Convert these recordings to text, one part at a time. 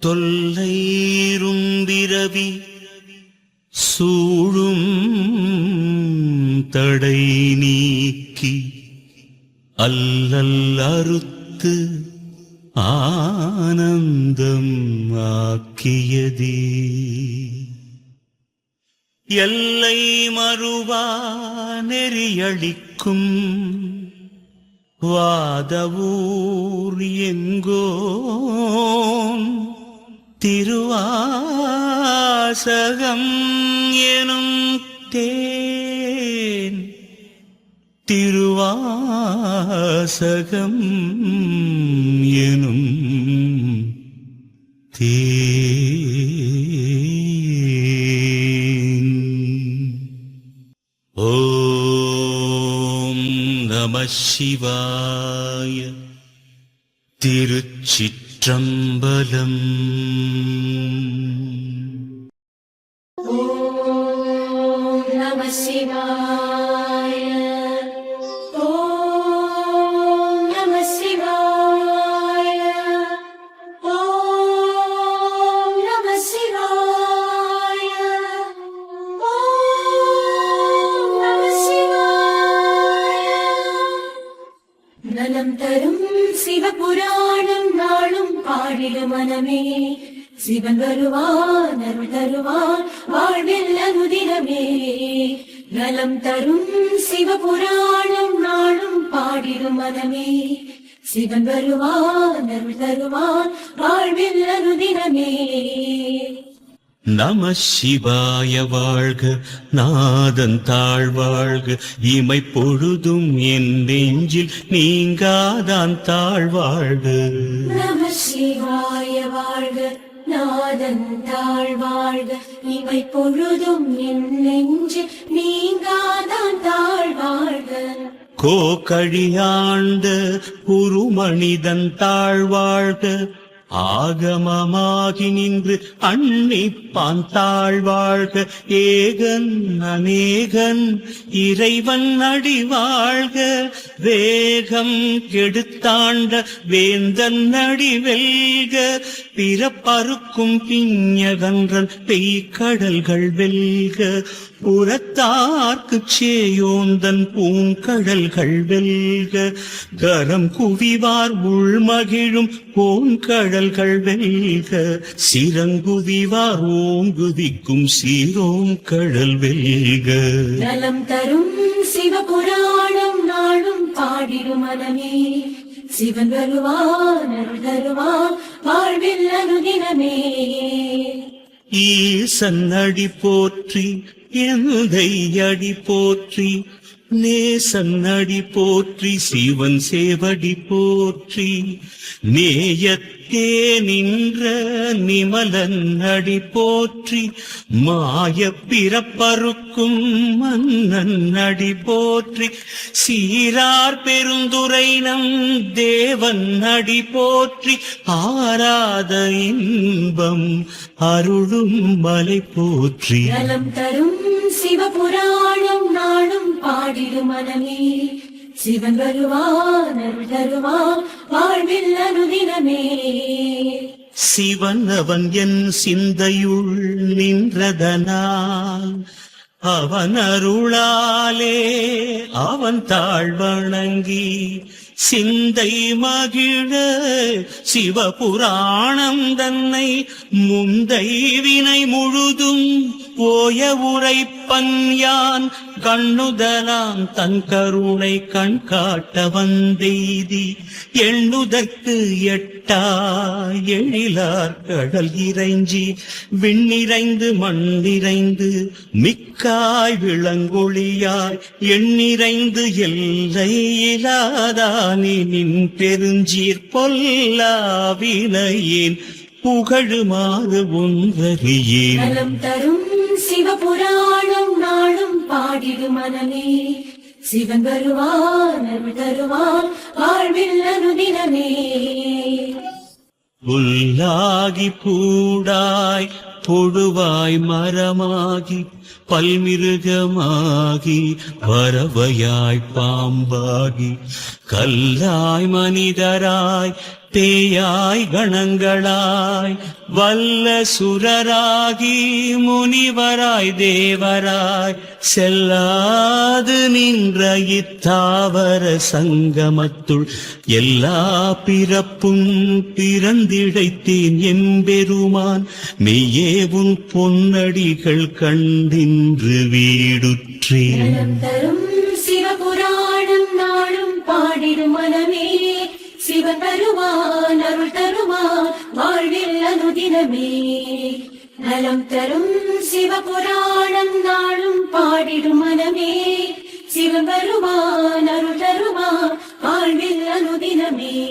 தொல்லைரும்பிரவி சூழும் தடை நீக்கி அல்லல் அறுத்து ஆனந்தம் ஆக்கியதே. எல்லை மறுவா நெறியளிக்கும் வாதவூர் எங்கோ திருவாசகம் எனும் தேன். திருவாசகம் எனும் தேன். ஓம் நம சிவாய. திருச்சி चम्बलम् சிவன் வருவான் அருள் தருவான் வாழ்வில் அனுதினமே. நலம் தரும் சிவபுராணம் நாளும் பாடிடு மனமே. சிவன் வருவான் அருள் தருவான் வாழ்வில் அனுதினமே. நம சிவாய வாழ்க நாதன் தாழ்வாழ்க இமை பொழுதும் என் நெஞ்சில் நீங்காதான் தாழ்வாழ்க நம சிவாய வாழ்க நாதன் தாழ் இவை பொழுதும் என் நெஞ்சு நீங்காதான் தாழ்வாழ்க. கோகழியாண்ட குருமனிதன் தாழ்வாழ்க ஆகமமாகி நின்று அன்னிப்பான் தாழ்வாழ்க ஏகன் அநேகன் இறைவன் அடி வாழ்க வேகம் கெடுத்தாண்ட வேந்தன் அடி வெல்க பிறப்பறுக்கும் பிஞ்சகன்றன் பெய்கடல்கள் வெல்க. புறத்தார்க்கு சேயோந்தன் பூங்கடல்கள் வெல்க. கரம் குவிவார் உள்மகிழும் பூங்கடல் பூங்கடல்கள் வெல்க சிறங்குவிவார் ஓங்குதிக்கும் சீரோம் கடல் வெல்க. நலம் தரும் சிவபுராணம் நாளும் பாடிடும் மனமே. சிவன் வருவான் அருள் தருவான் வாழ்வில் அனுதினமே ஈசன் அடி போற்றி எந்தை அடி போற்றி நேசன் அடி போற்றி சிவன் சேவடி போற்றி நேயத்தே நின்ற நிமலன் அடி போற்றி மாய பிறப்பறுக்கும் மன்னன் அடி போற்றி. சீரார் பெருந்துரை நம் தேவன் அடி போற்றி. ஆராத இன்பம் அருளும் மலை போற்றி. நலம் தரும் சிவபுராணம் நாளும் பாடிடும் மனமே. சிவன் வருவான் அருள் தருவான் வாழ்வில் அனுதினமே. சிவன் அவன் என் சிந்தையுள் நின்றதனால் அவன் அருளாலே அவன் தாழ் வணங்கி சிந்தை மகிழ சிவபுராணம் தன்னை முந்தை வினை முழுதும் போய உரைப்பன் யான் கண்ணுதலாம் தன் கருணை கண் காட்ட வந்தெய்தி எண்ணுதற்கு எட்டா எழிலார் கடல் இறைஞ்சி விண்ணிறைந்து மண்ணிறைந்து மிக்காய் விளங்கொழியாய் எண்ணிறைந்து எல்லை இலாதானி நின் பெருஞ்சீர் பொல்லாவினையேன் புகழுமாறு ஒன்றறியேன் நலம் தரும் சிவபுராணம் நாளும் பாடிடும் மனமே. சிவன் வருவான் தருவான் வாழ்வில் அனுதினமே புல்லாகி பூடாய் பொழுவாய் மரமாகி பல்மிருகமாகி பறவையாய் பாம்பாகி கல்லாய் மனிதராய் பேயாய் கணங்களாய் வல்ல சுரராகி முனிவராய் தேவராய் செல்லாது நின்ற இத்தாவர சங்கமத்துள் எல்லா பிறப்பும் பிறந்திழைத்தேன் எம்பெருமான் மெய்யே உன் பொன்னடிகள் கண்டின்று வீடுற்றேன். சிவபுராணம் நாளும் பாடிடும் மனமே சிவன் தருவான் அருள் தருமா? வாழ்வில் அனுதினமே. நலம் தரும் சிவபுராணம் நாளும் பாடிடும் மனமே. சிவபெருமான் அருள் தருமா வாழ்வில் அனுதினமே.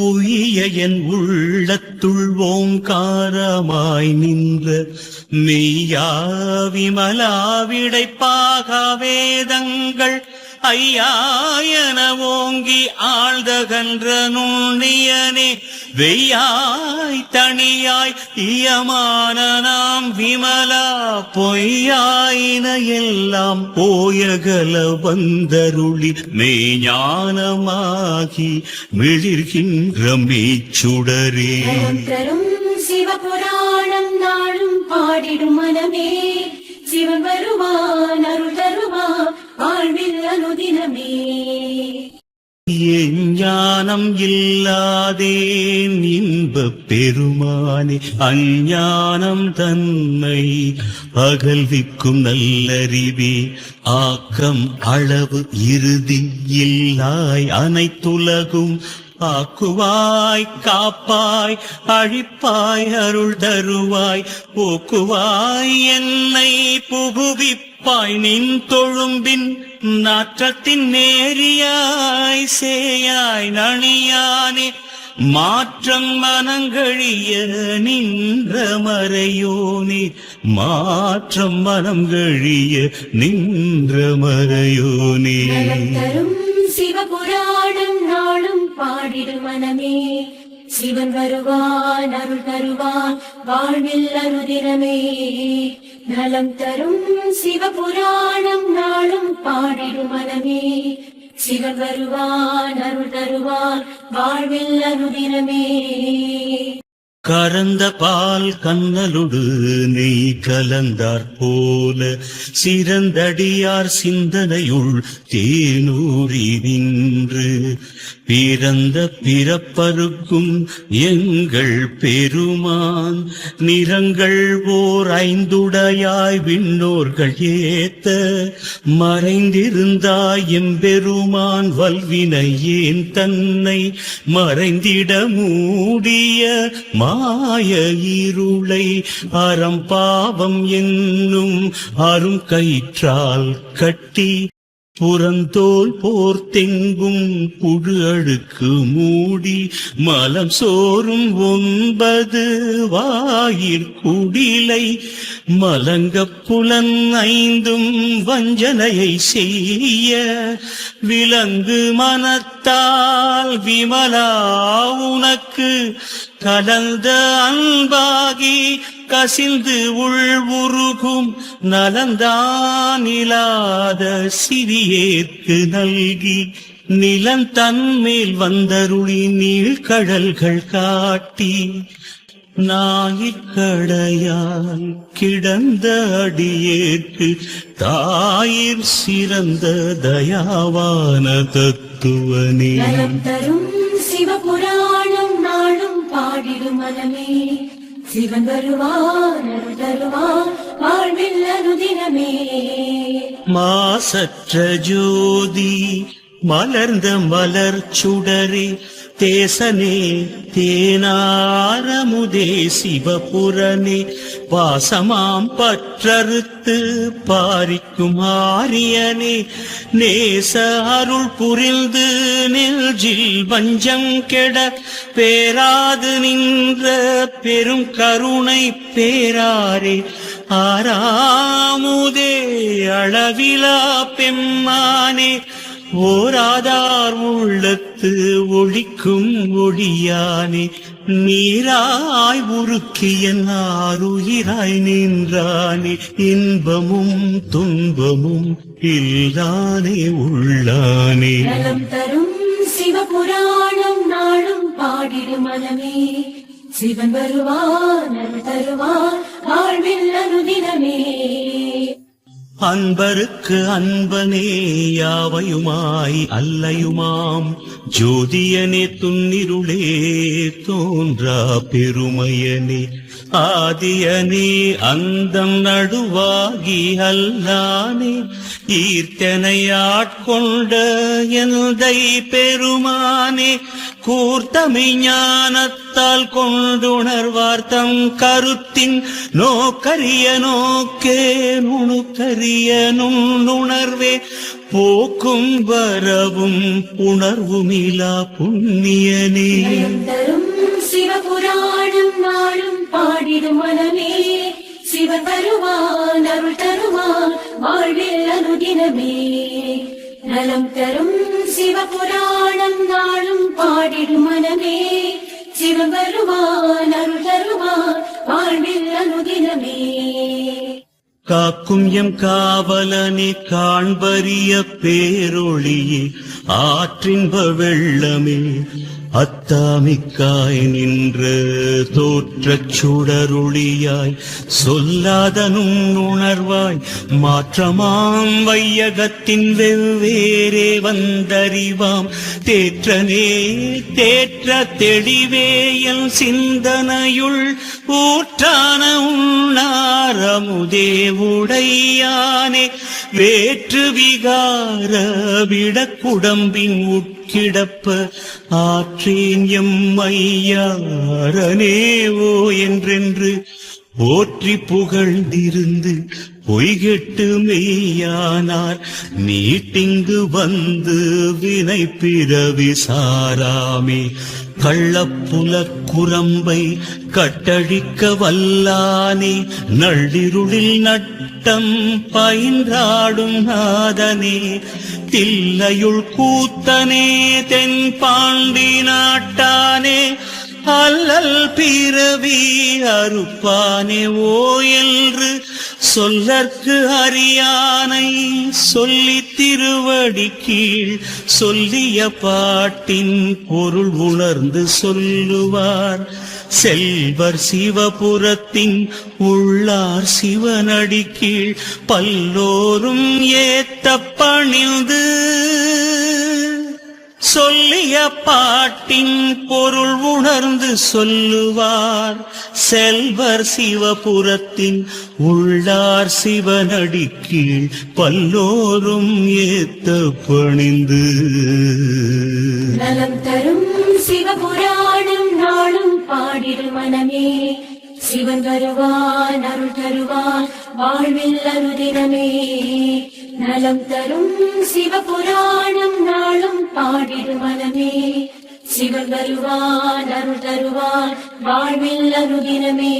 ஒழிய என் உள்ளத்துள் ஓங்காரமாய் நின்ற மெய்யா விமலா விடைப்பாக வேதங்கள் ஐயாயன ஓங்கி ஆழ்தகன்ற நுண்ணியனே வெய்யாய் தனியாய் இயமான நாம் விமலா பொய்யாயின எல்லாம் போயகல வந்தருளி மெய்ஞானமாகி மிளிர்கின்ற மீச்சுடரே. சிவபுராணம் நாளும் பாடிடும் மனமே சிவன் வருவான் அருள் தருவான் வாழ்வில் அனுதினமே ஞானம் இல்லாதேன் இன்பப் பெருமானே? அஞ்ஞானம் தன்னை அகல்விக்கும் நல்லறிவே. ஆக்கம் அளவு இறுதி இல்லாய் அனைத்துலகும் ஆக்குவாய் காப்பாய் அழிப்பாய் அருள் தருவாய். போக்குவாய் என்னை புகுவிப்பாய் நின் தொழும்பின் நாற்றத்தின் நேரியாய் சேயாய் நணியானே. மாற்றம் மனங்கழிய நின்ற மறையோனே. மாற்றம் மனங்கழிய நின்ற மறையோனே. சிவபுராணம் நாளும் பாடிடு மனமே. சிவன் வருவான் அருள் தருவான் வாழ்வில் அருதிரமே நலம் தரும் சிவபுராணம் நாளும் பாடிடும் மனமே. சிவன் வருவான் அருள் தருவான் வாழ்வில் அருதிரமே கரந்த பால் கண்ணலுடு நெய் கலந்தார் போல சிறந்தடியார் சிந்தனையுள் தேனூறி நின்று பிறந்த பிறப்பருக்கும் எங்கள் பெருமான். நிறங்கள் ஓர் ஐந்துடையாய் விண்ணோர்கள் ஏத்த. மறைந்திருந்தாய் எம்பெருமான் வல்வினை ஏன் தன்னை மறைந்திட மூடிய மாய இருளை. அறம் பாவம் என்னும் அரும் கயிற்றால் கட்டி புறந்தோல் போர்த்தெங்கும் புழு அழுக்கு மூடி மலம் சோறும் ஒன்பது வாயிற்குடிலை மலங்கப் புலன் ஐந்தும் வஞ்சனையை செய்ய விலங்கு மனத்தால் விமலா உனக்கு கலந்த அன்பாகி கசிந்து உள் உருகும் நலந்தானிலாத சிறியேற்கு நல்கி நிலம் தன்மேல் வந்தருளி நீழ்கடல்கள் காட்டி நாயிற்கடையால் கிடந்த அடியேற்கு தாயிற் சிறந்த தயாவான தத்துவனே. தரும் சிவபுராணம் நாளும் பாடிடும் மனமே. சிவன் வருவான் தருவான் வாழ்வில் அனுதினமே. மாசற்ற ஜோதி மலர்ந்த மலர் சுடரே தேசனே தேனாரமுதே சிவபுரனே பாசமாம் பற்றறுத்து பாரிக்கும் ஆரியனே நேச அருள் புரிந்து நெல்ஜில் வஞ்சம் கெட பேராது நின்ற பெரும் கருணை பேராரே ஆராமுதே அளவிலா பெம்மானே ஓராதார் உள்ளத்து எடுத்து ஒழிக்கும் ஒளியானே. நீராய் உருக்கிய நாருயிராய் நின்றானே. இன்பமும் துன்பமும் இல்லானே உள்ளானே. நலம் தரும் சிவபுராணம் நாளும் பாடிடும் மனமே சிவன் வருவான் தருவான் வாழ்வில் அனுதினமே. அன்பருக்கு அன்பனே யாவையுமாய் அல்லையுமாம். ஜோதியனே துன்னிருளே தோன்றா பெருமையனே. ஆதியனே அந்தம் நடுவாகி அல்லானே ஈர்த்தனையாட்கொண்ட எந்தை பெருமானே கூர்த்தமை ஞானத்தால் கொண்டுணர்வார் கருத்தின் நோக்கரிய நோக்கே நுணுக்கரிய நுண்ணுணர்வே போக்கும் வரவும் உணர்வுமிலா புண்ணியனே. சிவபுராணம் நாளும் பாடிடும் மனமே. சிவ தருவான் அருள் தருவான் வாழ்வில் அனுதினமே. நலம் தரும் சிவபுராணம் நாளும் பாடிடும் மனமே. சிவன் வருவான் அருள் தருவான் வாழ்வில் அனுதினமே. காக்கும் எம் காவலனே காண்பறிய பேரொழியே ஆற்றின்ப வெள்ளமே. அத்தாமிக்காய் நின்று தோற்றச் சுடருளியாய் சொல்லாதனும் உணர்வாய் மாற்றமாம் வையகத்தின் வெவ்வேறே வந்தறிவாம். தேற்றனே தேற்ற தெளிவேயல் சிந்தனையுள் ஊற்றான உண்ணாரமுதே உடையானே வேற்று விகார விடக்குடம்பின் உட்கிடப்ப ஆற்றேன் எம் ஐயாரனேவோ என்றென்று போற்றி புகழ்ந்திருந்து பொய்கெட்டு மெய்யானார். நீட்டிங்கு வந்து வினை பிறவி சாராமே கள்ளப்புல குரம்பை கட்டழிக்க வல்லானே நள்ளிருளில் நட்டம் பயின்றாடும் நாதனே தில்லையுள் கூத்தனே தென் பாண்டி நாட்டானே அல்லல் பிறவி அறுப்பானே ஓ என்று சொல்லற்கு அறியானை சொல்லி திருவடி கீழ் சொல்லிய பாட்டின் பொருள் உணர்ந்து சொல்லுவார். செல்வர் சிவபுரத்தின் உள்ளார் சிவனடி கீழ் பல்லோரும் ஏத்த பணிந்து சொல்லிய பாட்டின் பொருள் உணர்ந்து சொல்லுவார். செல்வர் சிவபுரத்தின் உள்ளார் சிவனடி கீழ் பல்லோரும் ஏத்த பணிந்து. நலம் தரும் சிவபுராணம் நாளும் பாடிடு மனமே. சிவன் வருவான் அருள் தருவான் வாழ்வில் அனுதினமே நலம் தரும் சிவபுராணம் நாளும் பாடிடுவனமே சிவன் வருவான் அருள் தருவான் வாழ்வில் அருகினமே.